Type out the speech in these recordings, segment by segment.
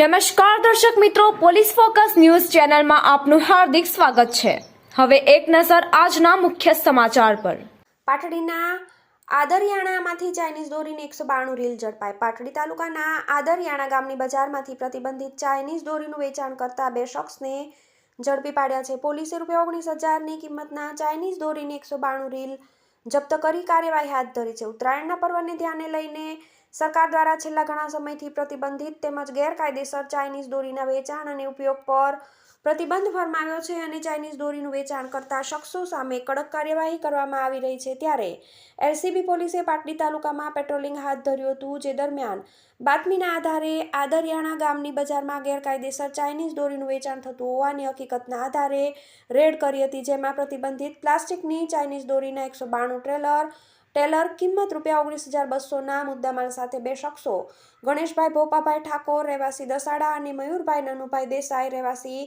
નમસ્કાર દર્શક મિત્રો, પોલીસ ફોકસ ન્યૂઝ ચેનલમાં આપનું હાર્દિક સ્વાગત છે. હવે એક નજર આજના મુખ્ય સમાચાર પર. પાટડીના આદરિયાણામાંથી ચાઇનીઝ દોરીની એકસો બાણું રીલ ઝડપાઈ. પાટડી તાલુકાના આદરિયાણા ગામની બજારમાંથી પ્રતિબંધિત ચાઇનીઝ દોરીનું વેચાણ કરતા બે શખ્સને ઝડપી પાડ્યા છે. પોલીસે રૂપિયા ઓગણીસ હજારની કિંમતના ચાઇનીઝ દોરીની એકસો બાણું રીલ જપ્ત કરી કાર્યવાહી હાથ ધરી છે. ઉત્તરાયણના પર્વને ધ્યાને લઈને સરકાર દ્વારા છેલ્લા ઘણા સમયથી પ્રતિબંધિત તેમજ ગેરકાયદેસર ચાઇનીઝ દોરીના વેચાણ અને ઉપયોગ પર પ્રતિબંધ ફરમાવ્યો છે અને ચાઇનીઝ દોરીનું વેચાણ કરતા શખ્સો સામે કડક કાર્યવાહી કરવામાં આવી રહી છે ત્યારે એલસીબી પોલીસે પાટડી તાલુકામાં પેટ્રોલિંગ હાથ ધર્યું હતું જે દરમિયાન બાતમીના આધારે આદરિયાણા ગામની બજારમાં ગેરકાયદેસર ચાઇનીઝ દોરીનું વેચાણ થતું હોવાની હકીકતના આધારે રેડ કરી હતી જેમાં પ્રતિબંધિત પ્લાસ્ટિકની ચાઇનીઝ દોરીના એકસો બાણું ટ્રેલર ટેલર કિંમત રૂપિયા ઓગણીસ હજાર બસોના મુદ્દામાલ સાથે બે શખ્સો, ગણેશભાઈ ભોપાભાઈ ઠાકોર, રહેવાસી દસાડા અને મયુરભાઈ નનુભાઈ દેસાઈ, રહેવાસી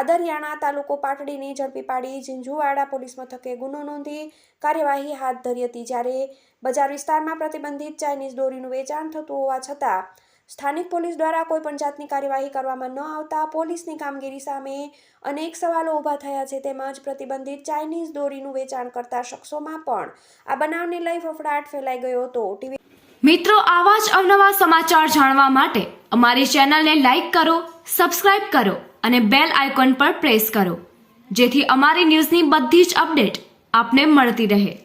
આદરિયાણા તાલુકો પાટડીની ઝડપી પાડી ઝીંઝુવાડા પોલીસ મથકે ગુનો નોંધી કાર્યવાહી હાથ ધરી હતી. જ્યારે બજાર વિસ્તારમાં પ્રતિબંધિત ચાઇનીઝ દોરીનું વેચાણ થતું હોવા છતાં સ્થાનિક પોલીસ દ્વારા કોઈ પણ જાતની કાર્યવાહી કરવામાં ન આવતા પોલીસની કામગીરી સામે અનેક સવાલો ઊભા થયા છે. તેમજ પ્રતિબંધિત ચાઇનીઝ દોરીનું વેચાણ કરતા શખ્સોમાં પણ આ બનાવને લઈ ફફડાટ ફેલાઈ ગયો હતો. ટીવી મિત્રો, આવા જ અવનવા સમાચાર જાણવા માટે અમારી ચેનલને લાઈક કરો, સબસ્ક્રાઇબ કરો અને બેલ આઇકોન પર પ્રેસ કરો, જેથી અમારી ન્યૂઝની બધી જ અપડેટ આપને મળતી રહે.